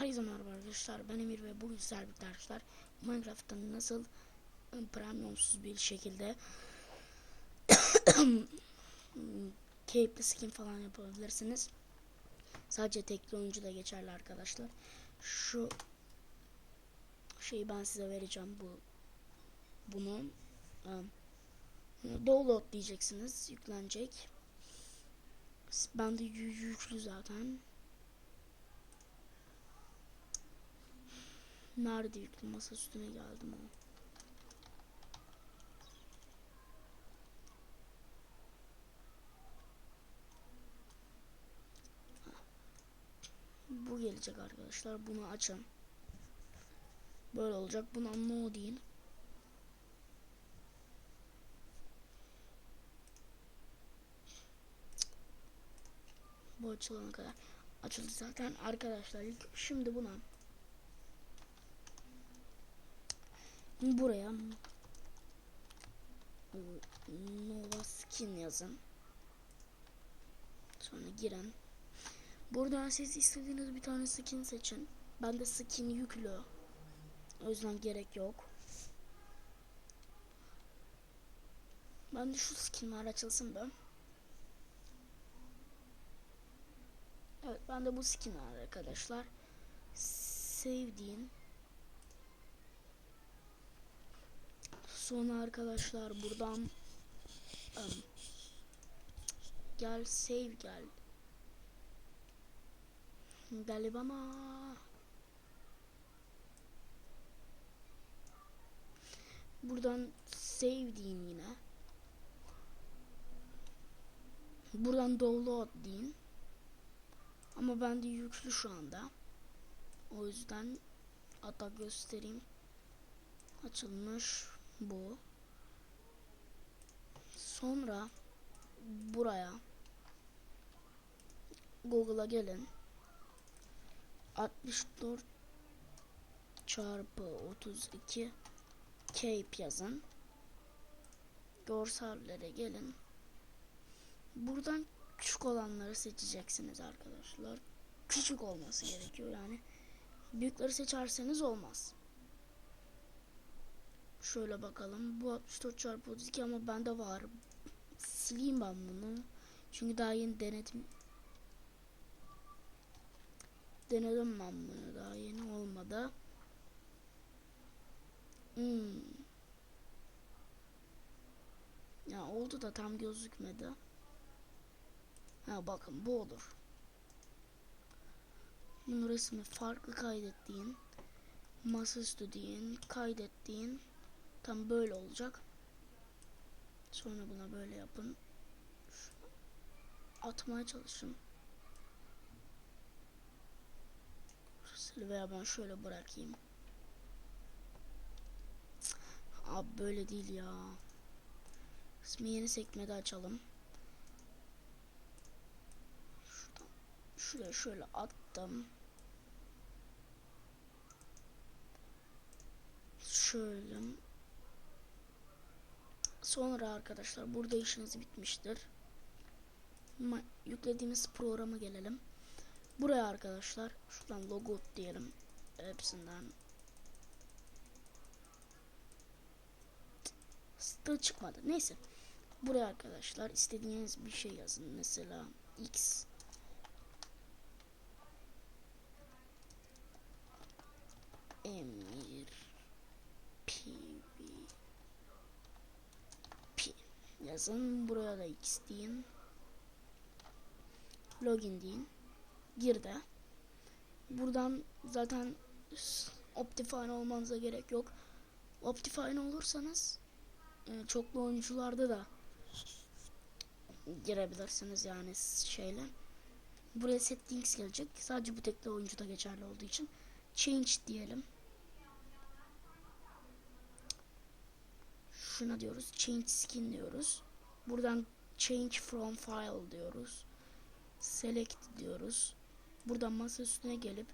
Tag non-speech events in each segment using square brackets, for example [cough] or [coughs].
Herkese merhaba arkadaşlar ben Emir ve bugün sizlerle birlikte arkadaşlar Minecraft'ta nasıl ım, premiumsuz bir şekilde [coughs] keyifli skin falan yapabilirsiniz. Sadece tekli oyuncu da geçerli arkadaşlar. Şu şeyi ben size vereceğim bu bunu ım, download diyeceksiniz yüklenecek. Bende yü- yüklü zaten. Nerede yüklü masa üstüne geldim o. Bu gelecek arkadaşlar. Bunu açın. Böyle olacak. Buna no deyin. Bu açılana kadar açıldı zaten arkadaşlar. Şimdi buna buraya Nova Skin yazın. Sonra girin. Buradan siz istediğiniz bir tane skin seçin. Ben de skin yüklü. O yüzden gerek yok. Ben de şu skinler açılsın da. Evet ben de bu skin var arkadaşlar. Sevdiğin. Sonra arkadaşlar buradan ım, gel save gel. Gel bana. Buradan save deyin yine. Buradan download deyin. Ama bende yüklü şu anda. O yüzden hatta göstereyim. Açılmış bu. Sonra buraya Google'a gelin. 64 çarpı 32 Cape yazın. Görsellere gelin. Buradan küçük olanları seçeceksiniz arkadaşlar. Küçük olması gerekiyor yani. Büyükleri seçerseniz olmaz. Şöyle bakalım. Bu 64 çarpı 32 ama bende var. Sileyim ben bunu. Çünkü daha yeni denedim. Denedim ben bunu. Daha yeni olmadı. Hmm. Ya oldu da tam gözükmedi. Ha bakın bu olur. Bunun resmi farklı kaydettiğin masaüstü deyin kaydettiğin tam böyle olacak. Sonra buna böyle yapın. Atmaya çalışın. Veya ben şöyle bırakayım. Abi böyle değil ya. İsmi yeni sekmede açalım. Şuradan, şuraya şöyle attım. Şöyle. Sonra arkadaşlar burada işiniz bitmiştir. Ma- yüklediğimiz programa gelelim. Buraya arkadaşlar şuradan logo diyelim. Hepsinden. Stil çıkmadı. Neyse. Buraya arkadaşlar istediğiniz bir şey yazın. Mesela X yazın. Buraya da X deyin. Login deyin. Gir de. Buradan zaten Optifine olmanıza gerek yok. Optifine olursanız e, çoklu oyuncularda da girebilirsiniz yani şeyle. Buraya settings gelecek. Sadece bu tekli oyuncuda geçerli olduğu için change diyelim. Şuna diyoruz. Change skin diyoruz. Buradan change from file diyoruz. Select diyoruz. Buradan masa üstüne gelip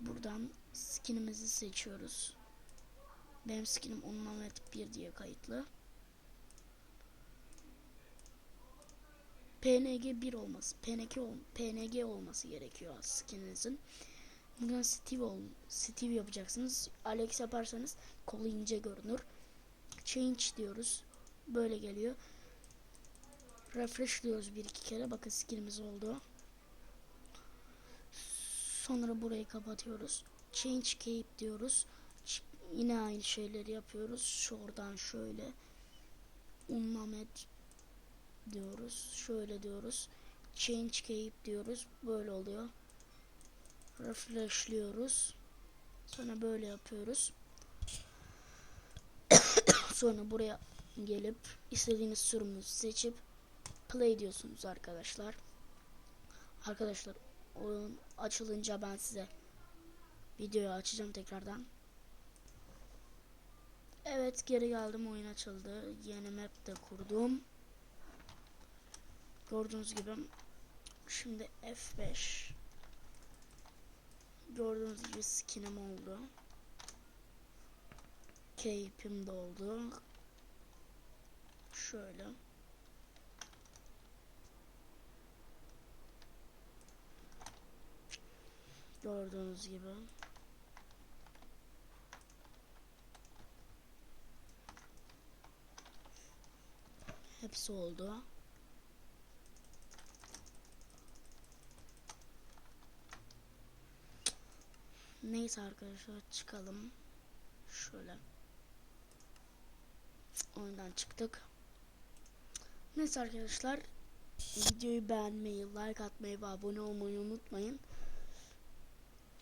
buradan skinimizi seçiyoruz. Benim skinim Unlimited 1 diye kayıtlı. PNG 1 olması, PNG, ol, PNG olması gerekiyor skininizin. Buradan Steve ol, Steve yapacaksınız. Alex yaparsanız kolu ince görünür. Change diyoruz. Böyle geliyor. Refresh diyoruz bir iki kere. Bakın skinimiz oldu. Sonra burayı kapatıyoruz. Change cape diyoruz. Yine aynı şeyleri yapıyoruz. Şuradan şöyle. Unlamet diyoruz. Şöyle diyoruz. Change cape diyoruz. Böyle oluyor. Refreshliyoruz. Sonra böyle yapıyoruz. [coughs] Sonra buraya gelip istediğiniz sürümü seçip play diyorsunuz arkadaşlar. Arkadaşlar oyun açılınca ben size videoyu açacağım tekrardan. Evet geri geldim oyun açıldı. Yeni map de kurdum. Gördüğünüz gibi şimdi F5 Gördüğünüz gibi skinim oldu. Cape'im de oldu. Şöyle. Gördüğünüz gibi. Hepsi oldu. Neyse arkadaşlar çıkalım. Şöyle. Oyundan çıktık. Neyse arkadaşlar. Videoyu beğenmeyi, like atmayı ve abone olmayı unutmayın.